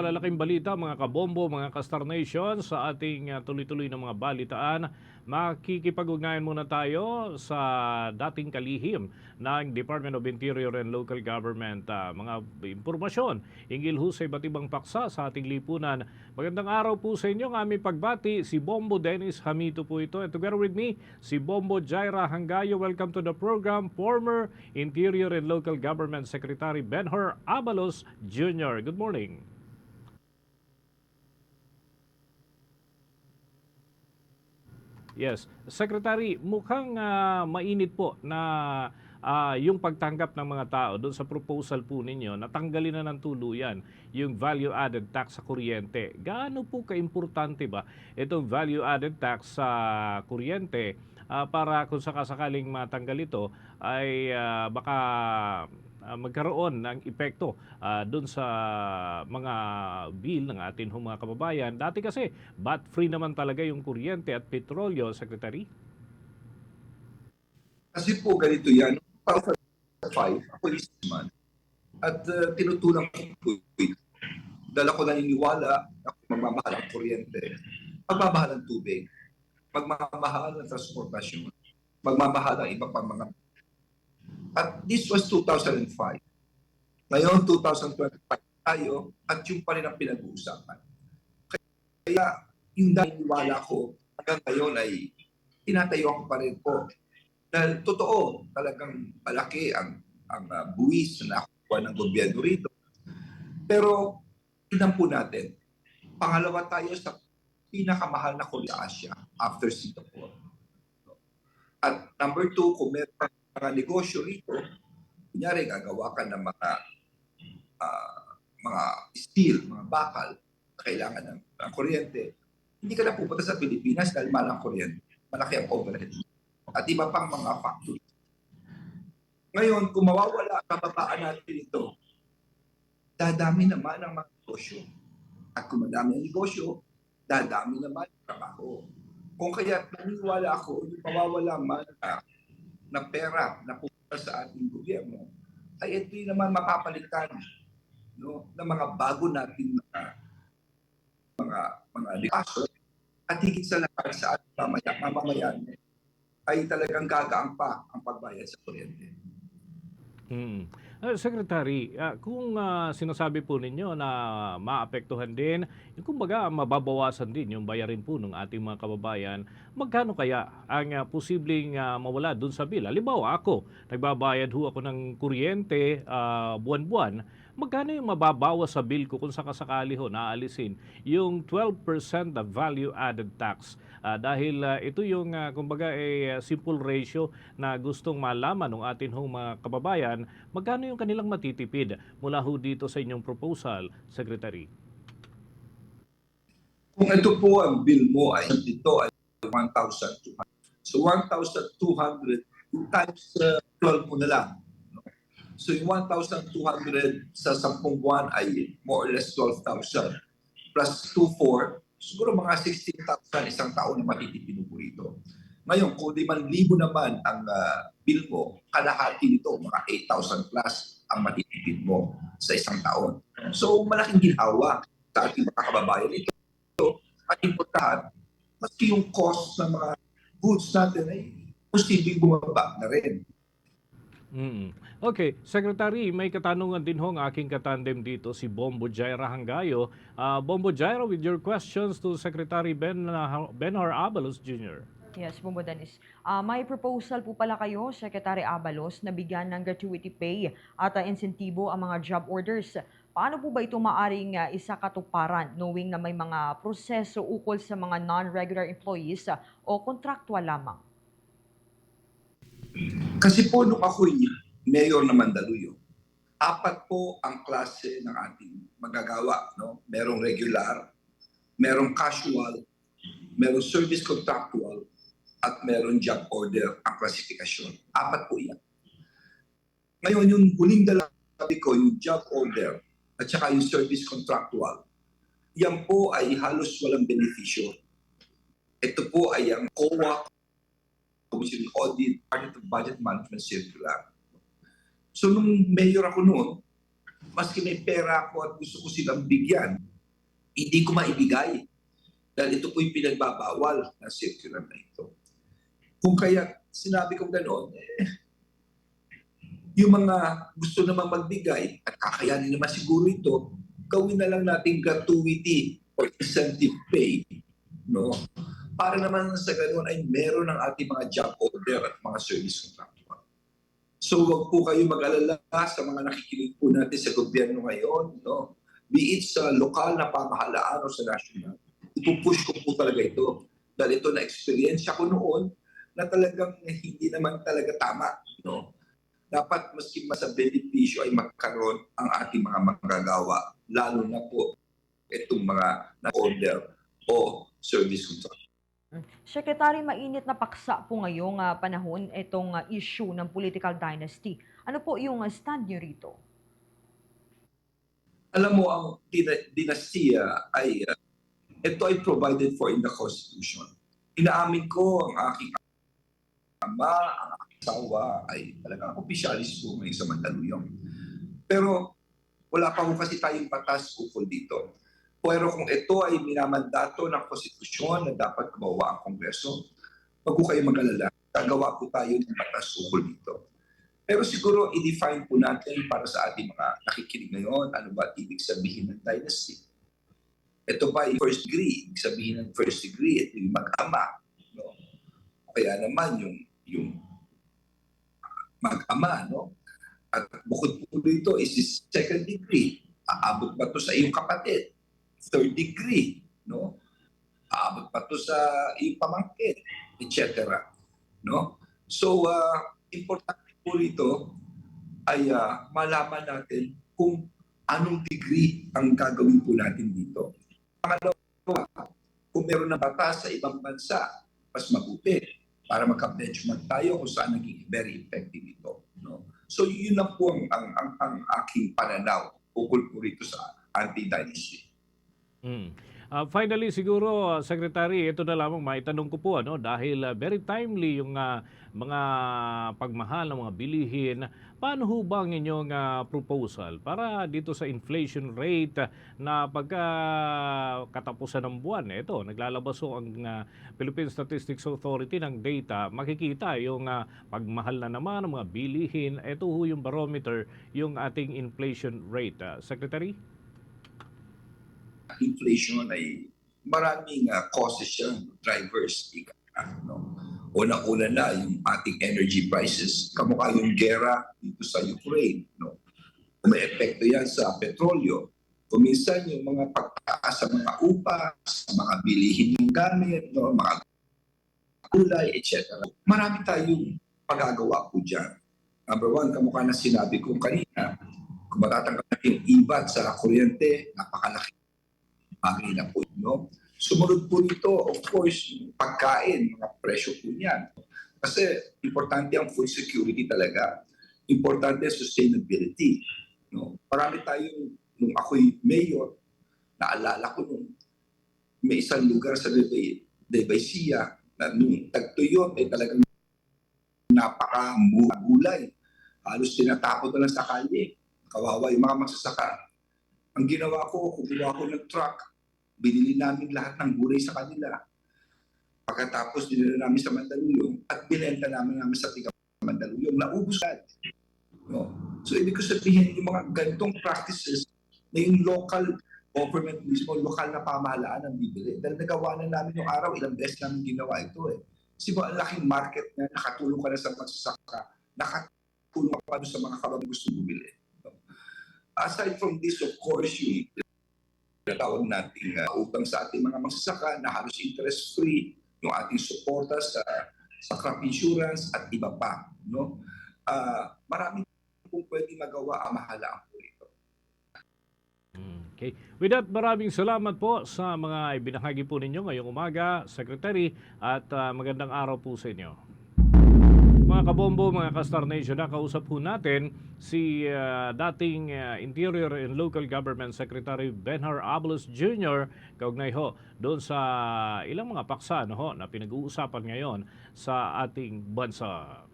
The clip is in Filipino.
Malalaking balita mga kabombo, mga ka-Star Nation sa ating uh, tuloy-tuloy na mga balitaan. Makikipag-ugnayan muna tayo sa dating kalihim ng Department of Interior and Local Government. Uh, mga impormasyon hinggil ho sa iba't ibang paksa sa ating lipunan. Magandang araw po sa inyo ang aming pagbati. Si Bombo Dennis Hamito po ito. And together with me, si Bombo Jaira Hangayo. Welcome to the program, former Interior and Local Government Secretary Benhur Abalos Jr. Good morning. Yes. Secretary, mukhang ah, mainit po na ah, yung pagtanggap ng mga tao doon sa proposal po ninyo, natanggalin na ng tuluyan yung value-added tax sa kuryente. Gaano po kaimportante ba itong value-added tax sa kuryente ah, para kung sakasakaling matanggal ito ay ah, baka ah, magkaroon ng epekto ah, doon sa mga bill ng atin mga kababayan. Dati kasi, bat free naman talaga yung kuryente at petrolyo, Secretary. Kasi po ganito yan, 2005, ako isman, at uh, tinutunan ko. Dala ko naniniwala ako magmamahal ang kuryente, magmamahal ang tubig, magmamahal ang transportasyon, magmamahal ang iba pang mga... At this was 2005. Ngayon, 2025 tayo, at yung pa rin ang pinag-uusapan. Kaya yung naniniwala ko hanggang ngayon ay tinatayo ko pa rin po dahil totoo, talagang malaki ang, ang uh, buwis na nakuha ng gobyerno rito. Pero, tignan po natin, pangalawa tayo sa pinakamahal na kulit sa Asia after Singapore. At number two, kung meron mga negosyo rito, kunyari gagawa ka ng mga ah, mga steel, mga bakal, na kailangan ng, ng kuryente, hindi ka na pupunta sa Pilipinas dahil mahal ang kuryente. Malaki ang overhead at iba pang mga factory. Ngayon, kung mawawala ang kababaan natin ito, dadami naman ang mga negosyo. At kung madami ang negosyo, dadami naman ang trabaho. Kung kaya naniniwala ako, yung mawawala man na, na pera na pupunta sa ating gobyerno, ay ito naman mapapalitan no, ng mga bago nating mga mga mga negosyo at higit sa lahat sa ating mamaya, mamamayan ay talagang gagaang pa ang pagbayad sa kuryente. Hmm. Ah, Secretary, ah, kung ah, sinasabi po ninyo na maapektuhan din, yung kumbaga mababawasan din yung bayarin po ng ating mga kababayan, magkano kaya ang ah, posibleng ah, mawala dun sa bill? Halimbawa ako, nagbabayad ho ako ng kuryente ah, buwan-buwan, magkano yung mababawas sa bill ko kung sakasakali ho naalisin yung 12% na value added tax? Ah, dahil ah, ito yung ah, kumbaga eh, simple ratio na gustong malaman ng atin hong mga kababayan, magkano yung kanilang matitipid mula ho dito sa inyong proposal, Secretary? Kung ito po ang bill mo ay dito ay 1,200. So 1,200 times uh, 12 mo na lang. So yung 1,200 sa 10 buwan ay more or less 12,000 plus 2,4 siguro mga 16,000 isang taon na matitipid mo rito. Ngayon, kung 5,000 naman ang uh, bill mo, kalahati nito, mga 8,000 plus ang matitipid mo sa isang taon. So, malaking ginhawa sa ating mga kababayan ito. At importante, maski yung cost ng mga goods natin ay posibleng bumaba na rin. Mm. Okay, Secretary, may katanungan din ho ang aking katandem dito, si Bombo Jaira Hangayo. Ah, Bombo Jaira, with your questions to Secretary Ben Benhar Abalos Jr. Yes, Bumbo Dennis. Ah, may proposal po pala kayo, Secretary Abalos, na bigyan ng gratuity pay at ah, insentibo ang mga job orders. Paano po ba ito maaring ah, isakatuparan knowing na may mga proseso ukol sa mga non-regular employees ah, o contractual lamang? Kasi po nung ako'y mayor na Mandaluyong, apat po ang klase ng ating magagawa. No? Merong regular, merong casual, merong service contractual, at meron job order ang klasifikasyon. Apat po yan. Ngayon, yung huling dalabi ko, yung job order at saka yung service contractual, yan po ay halos walang benepisyo. Ito po ay ang COA, Commission on Audit, part of Budget Management Circular. So nung mayor ako noon, maski may pera ako at gusto ko silang bigyan hindi ko maibigay. Dahil ito po yung pinagbabawal ng circular na ito. Kung kaya sinabi ko gano'n, eh, yung mga gusto naman magbigay at kakayanin naman siguro ito, gawin na lang natin gratuity or incentive pay. No? Para naman sa gano'n ay meron ng ating mga job order at mga service contractual. So wag po kayo mag-alala sa mga nakikinig po natin sa gobyerno ngayon. No? Be it sa lokal na pamahalaan o sa national. Ipupush ko po talaga ito. Dahil ito na experience ko noon na talagang hindi naman talaga tama. No? Dapat maski sa benepisyo ay magkaroon ang ating mga manggagawa. Lalo na po itong mga na-order o service contract. Secretary, mainit na paksa po ngayong ah, panahon itong ah, issue ng political dynasty. Ano po yung ah, stand niyo rito? alam mo, ang dina- dinastiya ay, uh, ito ay provided for in the Constitution. Inaamin ko ang aking ama, ang aking asawa ay talagang opisyalis po ngayon sa Mandaluyong. Pero wala pa po kasi tayong batas ukol dito. Pero kung ito ay minamandato ng konstitusyon na dapat gumawa ang Kongreso, wag po kayo mag-alala. Gagawa po tayo ng batas ukol dito. Pero siguro i-define po natin para sa ating mga nakikinig ngayon, ano ba ibig sabihin ng dynasty? Ito ba ay first degree? Ibig sabihin ng first degree, ito yung mag-ama. No? Kaya naman yung, yung mag-ama, no? At bukod po dito is this second degree. Aabot ba to sa iyong kapatid? Third degree, no? Aabot pa to sa iyong pamangkin, etc. No? So, uh, importante po rito ay ah, malaman natin kung anong degree ang gagawin po natin dito. Pangalawa, kung meron na batas sa ibang bansa, mas mabuti para magka-benchmark tayo kung saan naging very effective ito. No? So yun lang po ang, ang, ang, ang aking pananaw ukol po rito sa anti-dynasty. Mm. Ah, finally, siguro, ah, Secretary, ito na lamang maitanong ko po, ano, dahil ah, very timely yung ah, mga pagmahal ng mga bilihin. Paano ho ba ang inyong ah, proposal para dito sa inflation rate na pagka katapusan ng buwan, ito, naglalabas ho ang ah, Philippine Statistics Authority ng data, makikita yung ah, pagmahal na naman ng mga bilihin. Ito ho yung barometer, yung ating inflation rate. Ah, Secretary? Inflation ay maraming uh, causes yan, drivers. ika No? Una-una na yung ating energy prices, kamukha yung gera dito sa Ukraine. No? May epekto yan sa petrolyo. Kuminsan yung mga pagtaas sa mga upa, sa mga bilihin ng gamit, no? mga kulay, etc. Marami tayong pagagawa po dyan. Number one, kamukha na sinabi ko kanina, kung matatanggal natin IVAT sa kuryente, napakalaki bagay na po. No? Sumunod po nito, of course, pagkain, mga presyo po niyan. Kasi importante ang food security talaga. Importante ang sustainability. No? Marami tayong, nung ako'y mayor, naalala ko nung may isang lugar sa Debaysia na nung tagtuyot ay talagang napakamura gulay. Halos tinatapon na lang sa kalye. Kawawa yung mga magsasaka. Ang ginawa ko, kumuha ko ng truck, binili namin lahat ng gulay sa kanila. Pagkatapos dinala namin sa Mandaluyong at binenta namin namin sa tiga Mandaluyong, naubos lahat. No? So ibig ko sabihin yung mga ganitong practices na yung local government mismo, lokal na pamahalaan ang bibili. Dahil nagawa na namin yung araw, ilang beses namin ginawa ito eh. Kasi ba, ang laking market na nakatulong ka na sa magsasaka, nakatulong ka pa sa mga kabang gusto bumili. Aside from this, of course, yung tinatawag nating uh, utang sa ating mga magsasaka na halos interest-free, yung ating suporta sa sa crop insurance at iba pa. No? Ah, marami pong pwede magawa ang mahalaan po ito. Mm, Okay. With that, maraming salamat po sa mga ibinahagi po ninyo ngayong umaga, Secretary, at ah, magandang araw po sa inyo. Mga kabombo, mga ka-Star Nation, nakausap po natin si ah, dating ah, Interior and Local Government Secretary Benhar Abalos Jr. kaugnay ho doon sa ilang mga paksa no, ho, na pinag-uusapan ngayon sa ating bansa.